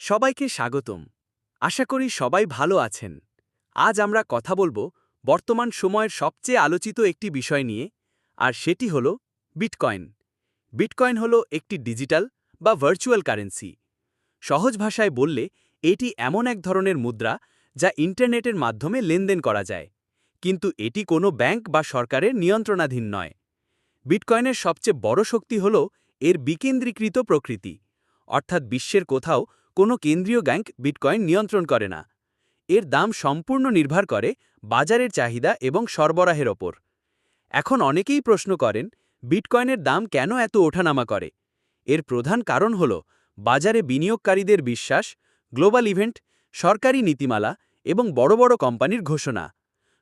সবাইকে স্বাগতম। আশা করি সবাই ভালো আছেন। আজ আমরা কথা বলব বর্তমান সময়ের সবচেয়ে আলোচিত একটি বিষয় নিয়ে, আর সেটি হল বিটকয়েন। বিটকয়েন হল একটি ডিজিটাল বা ভার্চুয়াল কারেন্সি। সহজ ভাষায় বললে, এটি এমন এক ধরনের মুদ্রা যা ইন্টারনেটের মাধ্যমে লেনদেন করা যায়। কিন্তু এটি কোনো ব্যাংক বা সরকারের নিয়ন্ত্রণাধীন নয়। বিটকয়েনের সবচেয়ে বড় শক্তি হল এর বিকেন্দ্রীকৃত প্রকৃতি, অর্থাৎ বিশ্বের কোথাও কোনো কেন্দ্রীয় ব্যাংক বিটকয়েন নিয়ন্ত্রণ করে না। এর দাম সম্পূর্ণ নির্ভর করে বাজারের চাহিদা এবং সরবরাহের ওপর। এখন অনেকেই প্রশ্ন করেন, বিটকয়েনের দাম কেন এত ওঠানামা করে? এর প্রধান কারণ হল বাজারে বিনিয়োগকারীদের বিশ্বাস, গ্লোবাল ইভেন্ট, সরকারি নীতিমালা এবং বড় বড় কোম্পানির ঘোষণা।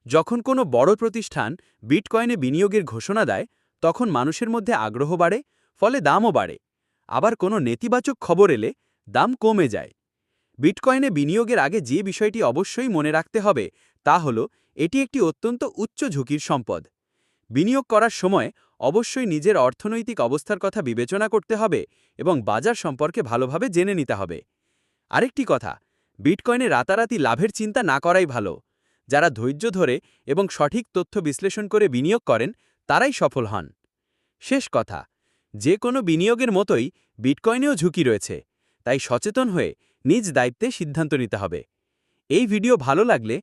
যখন কোনো বড় প্রতিষ্ঠান বিটকয়েনে বিনিয়োগের ঘোষণা দেয়, তখন মানুষের মধ্যে আগ্রহ বাড়ে, ফলে দামও বাড়ে। আবার কোনো নেতিবাচক খবর এলে দাম কমে যায়। বিটকয়েনে বিনিয়োগের আগে যে বিষয়টি অবশ্যই মনে রাখতে হবে তা হল, এটি একটি অত্যন্ত উচ্চ ঝুঁকির সম্পদ। বিনিয়োগ করার সময় অবশ্যই নিজের অর্থনৈতিক অবস্থার কথা বিবেচনা করতে হবে এবং বাজার সম্পর্কে ভালোভাবে জেনে নিতে হবে। আরেকটি কথা, বিটকয়েনে রাতারাতি লাভের চিন্তা না করাই ভালো। যারা ধৈর্য ধরে এবং সঠিক তথ্য বিশ্লেষণ করে বিনিয়োগ করেন, তারাই সফল হন। শেষ কথা, যে কোনো বিনিয়োগের মতোই বিটকয়েনেও ঝুঁকি রয়েছে। তাই সচেতন হয়ে নিজ দায়িত্বে সিদ্ধান্ত নিতে হবে। এই ভিডিও ভালো লাগলে